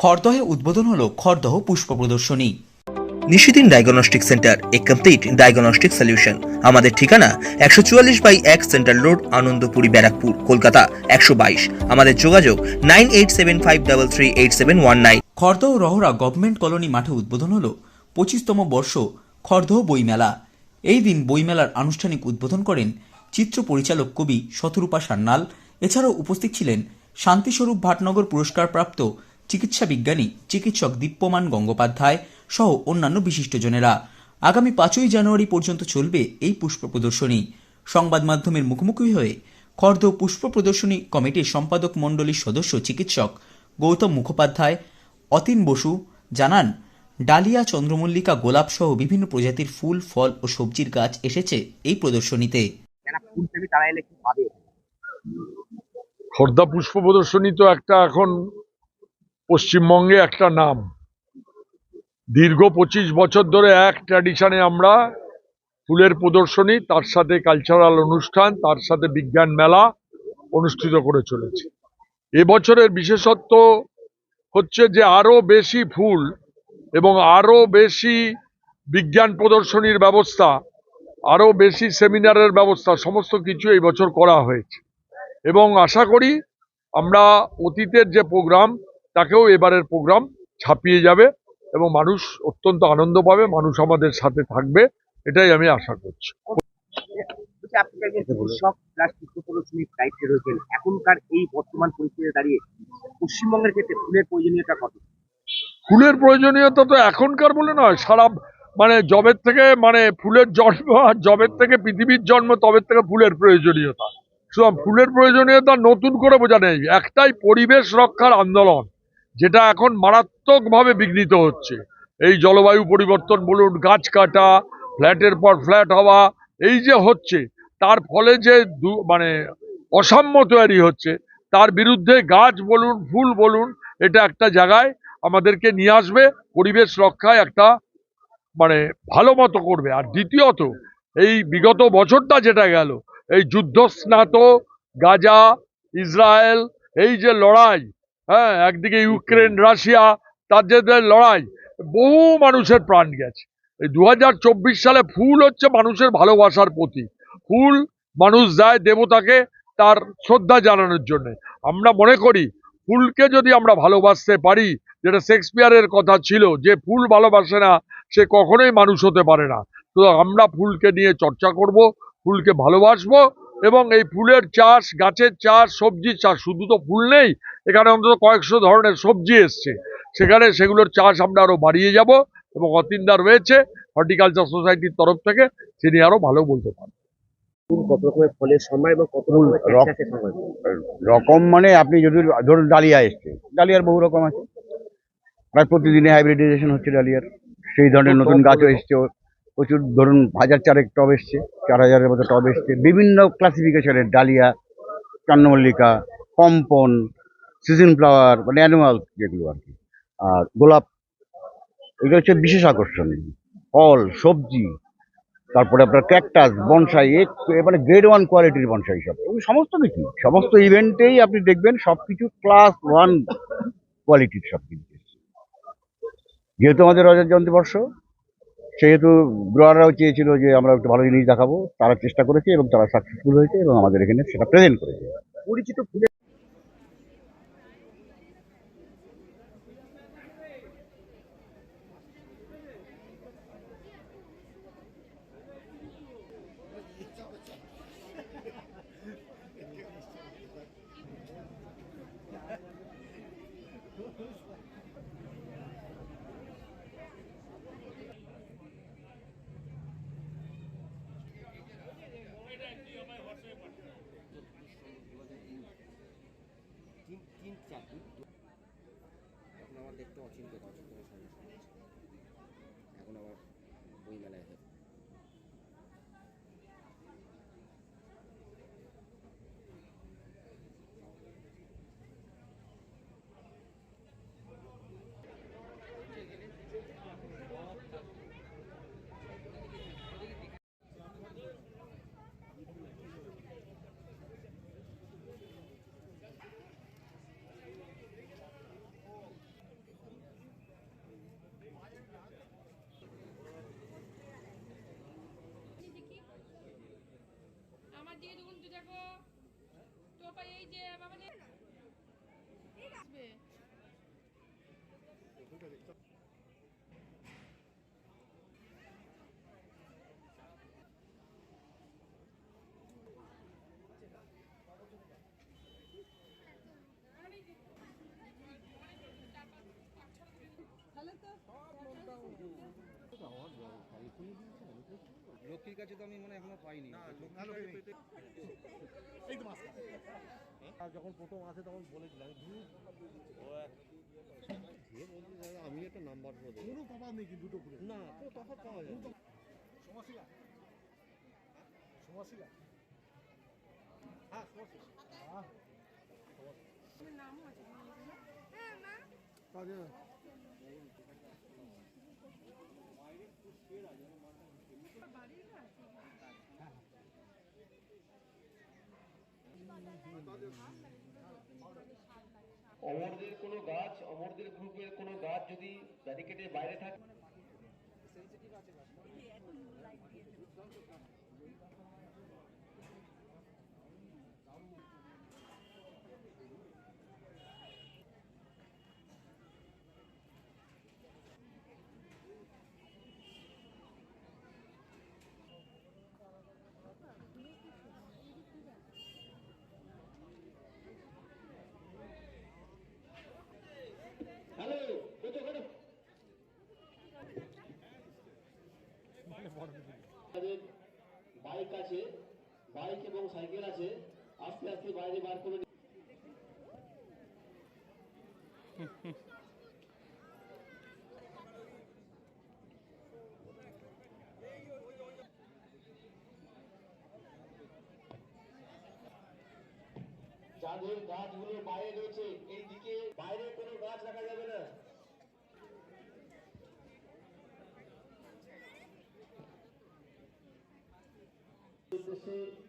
খড়দহে উদ্বোধন হলো খড়দহ পুষ্প প্রদর্শনী। Nishidin diagnostic centre, a complete diagnostic solution আমাদের ঠিকানা একশো চুয়াল্লিশ বাই এক সেন্ট্রাল রোড, আনন্দপুরি, ব্যারাকপুর, কলকাতা একশো বাইশ। আমাদের যোগাযোগ nine eight seven five double three eight seven one nine. Khardah Rahara government colony মাঠে উদ্বোধন হলো পঁচিশতম বর্ষ খড়দহ বইমেলা। এই দিন বইমেলার আনুষ্ঠানিক উদ্বোধন করেন চিত্র পরিচালক কবি শতরূপা সান্যাল। এছাড়াও উপস্থিত ছিলেন শান্তিস্বরূপ ভাটনগর পুরস্কারপ্রাপ্ত চিকিৎসা বিজ্ঞানী চিকিৎসক দীপ্যমান গঙ্গোপাধ্যায় সহ অন্যান্য বিশিষ্টজনেরা। আগামী পাঁচই জানুয়ারি পর্যন্ত চলবে এই পুষ্প প্রদর্শনী। সংবাদ মাধ্যমের মুখোমুখি হয়ে খর্দ পুষ্প প্রদর্শনী কমিটির সম্পাদক মণ্ডলীর সদস্য চিকিৎসক গৌতম মুখোপাধ্যায় অতীন বসু জানান ডালিয়া চন্দ্রমল্লিকা গোলাপ সহ বিভিন্ন প্রজাতির ফুল ফল ও সবজির গাছ এসেছে এই প্রদর্শনীতে। খর্দা পুষ্প প্রদর্শনী তো একটা এখন পশ্চিমবঙ্গে একটা নাম। দীর্ঘ পঁচিশ বছর ধরে এক ট্র্যাডিশনে আমরা ফুলের প্রদর্শনী, তার সাথে কালচারাল অনুষ্ঠান, তার সাথে বিজ্ঞান মেলা অনুষ্ঠিত করে চলেছি। এবছরের বিশেষত্ব হচ্ছে যে আরও বেশি ফুল এবং আরও বেশি বিজ্ঞান প্রদর্শনীর ব্যবস্থা আরও বেশি সেমিনারের ব্যবস্থা, সমস্ত কিছু এই বছর করা হয়েছে। এবং আশা করি আমরা অতীতের যে প্রোগ্রাম তাকেও এবারের প্রোগ্রাম ছাপিয়ে যাবে এবং মানুষ অত্যন্ত আনন্দ পাবে মানুষ আমাদের সাথে থাকবে এটাই আমি আশা করছি। এখনকার এই বর্তমান পরিস্থিতিতে দাঁড়িয়ে পশ্চিমবঙ্গের ক্ষেত্রে ফুলের প্রয়োজনীয়তা কত? ফুলের প্রয়োজনীয়তা তো এখনকার বলে নয় সারা মানে জবের থেকে মানে ফুলের জন্ম আর জবের থেকে পৃথিবীর জন্ম তবে থেকে ফুলের প্রয়োজনীয়তা। সুতরাং ফুলের প্রয়োজনীয়তা নতুন করে বোঝা নেই একটাই পরিবেশ রক্ষার আন্দোলন। যেটা এখন মারাত্মকভাবে বিঘ্নিত হচ্ছে। এই জলবায়ু পরিবর্তন বলুন, গাছ কাটা, ফ্ল্যাটের পর ফ্ল্যাট হওয়া, এই যে হচ্ছে, তার ফলে যে মানে অসাম্য তৈরি হচ্ছে, তার বিরুদ্ধে গাছ বলুন, ফুল বলুন, এটা একটা জায়গায় আমাদেরকে নিয়ে আসবে, পরিবেশ রক্ষায় একটা মানে ভালো মতো করবে। আর দ্বিতীয়ত, এই বিগত বছরটা যেটা গেল, এই যুদ্ধ যুদ্ধস্নাত গাজা, ইসরায়েল, এই যে লড়াই হ্যাঁ একদিকে ইউক্রেন রাশিয়া তার যে লড়াই বহু মানুষের প্রাণ গেছে। এই দু হাজার চব্বিশ সালে ফুল হচ্ছে মানুষের ভালোবাসার প্রতীক। ফুল মানুষ দেয় দেবতাকে তার শ্রদ্ধা জানানোর জন্য। আমরা মনে করি ফুলকে যদি আমরা ভালোবাসতে পারি যেটা শেক্সপিয়ারের কথা ছিল যে ফুল ভালোবাসে না সে কখনোই মানুষ হতে পারে না। তো আমরা ফুলকে নিয়ে চর্চা করব ফুলকে ভালোবাসবো এবং এই ফুলের চাষ গাছের চাষ সবজির চাষ শুধু তো ফুল নেই এখানে অন্তত কয়েকশো ধরনের সবজি এসছে। সেখানে সেগুলোর চাষ আমরা আরও বাড়িয়ে যাব এবং অতিন্দা রয়েছে হর্টিকালচার সোসাইটির তরফ থেকে তিনি আরও ভালো বলতে পারেন কত রকমের ফলের এবং কত রকম মানে আপনি যদি ধরুন ডালিয়া এসছে ডালিয়ার বহু রকম আছে। প্রায় প্রতিদিনে হাইব্রিডাইজেশন হচ্ছে ডালিয়ার সেই ধরনের নতুন গাছও এসছে প্রচুর ধরুন হাজার চারেক টব এসছে, চার হাজারের মতো টব এসছে। বিভিন্ন ক্লাসিফিকেশনের ডালিয়া, চন্দ্রমল্লিকা, কম্পন, সিজন ফ্লাওয়ার মানে অ্যানিমাল যেগুলো আর কি। আর গোলাপ, এগুলো হচ্ছে বিশেষ আকর্ষণ ফল, সবজি, তারপরে আপনার ক্যাকটাস বনসাই মানে গ্রেড ওয়ান কোয়ালিটির বনসাই সব সমস্ত কিছু, সমস্ত ইভেন্টেই আপনি দেখবেন সব কিছু ক্লাস ওয়ান কোয়ালিটির সব কিছু যেহেতু আমাদের রজত জয়ন্তী বর্ষ সেহেতু গ্রোয়াররাও চেয়েছিল যে আমরা একটু ভালো জিনিস দেখাবো। তারা চেষ্টা করেছে এবং তারা সাকসেসফুল হয়েছে এবং আমাদের এখানে সেটা প্রেজেন্ট করেছে। পরিচিত এখন আমার দেখতে অচিন্ত অচিন্ত সমস্যা এখন আবার বই মেলায় যাবে হবে লক্ষ্মীর কাছে তো আমি মানে এখনও পাইনি আর যখন প্রথম আসে তখন বলেছিলাম আমি একটা নাম্বার দেবো। কোনো তফাৎ নেই কিন্তু দুটো করে। না কোনো তফাৎ পাওয়া যায়। সমশিলা। সমশিলা। হ্যাঁ সমশিলা। হ্যাঁ কাজে। অমরদের কোন গাছ অমরদের গ্রুপের কোনো গাছ যদি ব্যারিকেডের বাইরে থাকে? বাইক আছে, বাইক এবং সাইকেল আছে। আস্তে আস্তে বাইরে বার করে যাদের গাছগুলো বাইরে রয়েছে এই দিকে বাইরে কোনো গাছ রাখা যাবে না। উদ্দেশ্যে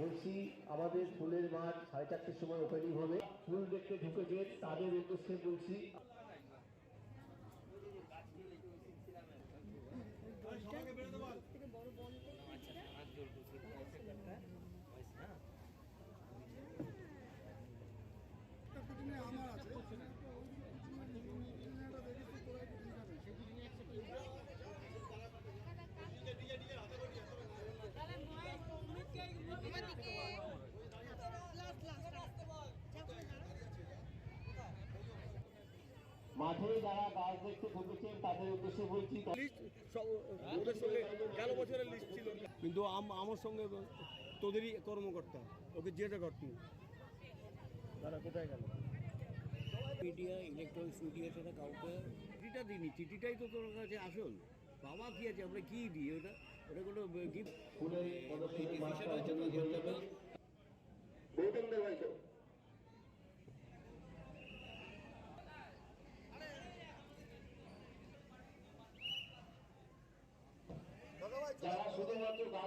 বলছি, আমাদের ফুলের মাঠ সাড়ে চারটের সময় ওপেনিং হবে। ফুল দেখতে ঢুকেছে, তাদের উদ্দেশ্যে বলছি মাঠে যারা গাছ দেখতে ঢুকেছেন তাদের উদ্দেশ্যে বলছি কিন্তু আম- আমার সঙ্গে তোদেরই কর্মকর্তা ওকে যেতে করত তারা কোথায় গেল? মিডিয়া ইলেকট্রনিক্স মিডিয়া সেটা কাউকে চিঠিটা দিইনি চিঠিটাই তো তোর কাছে আসল। বাবা কি আছে আমরা কি দিই ওটা? ওটা কোনো গিফট ফুলের পদক্ষেপে মাঠটা opening হয়ে যাবে। গৌতম দেব হয়তো যারা শুধুমাত্র গাছ দেখতে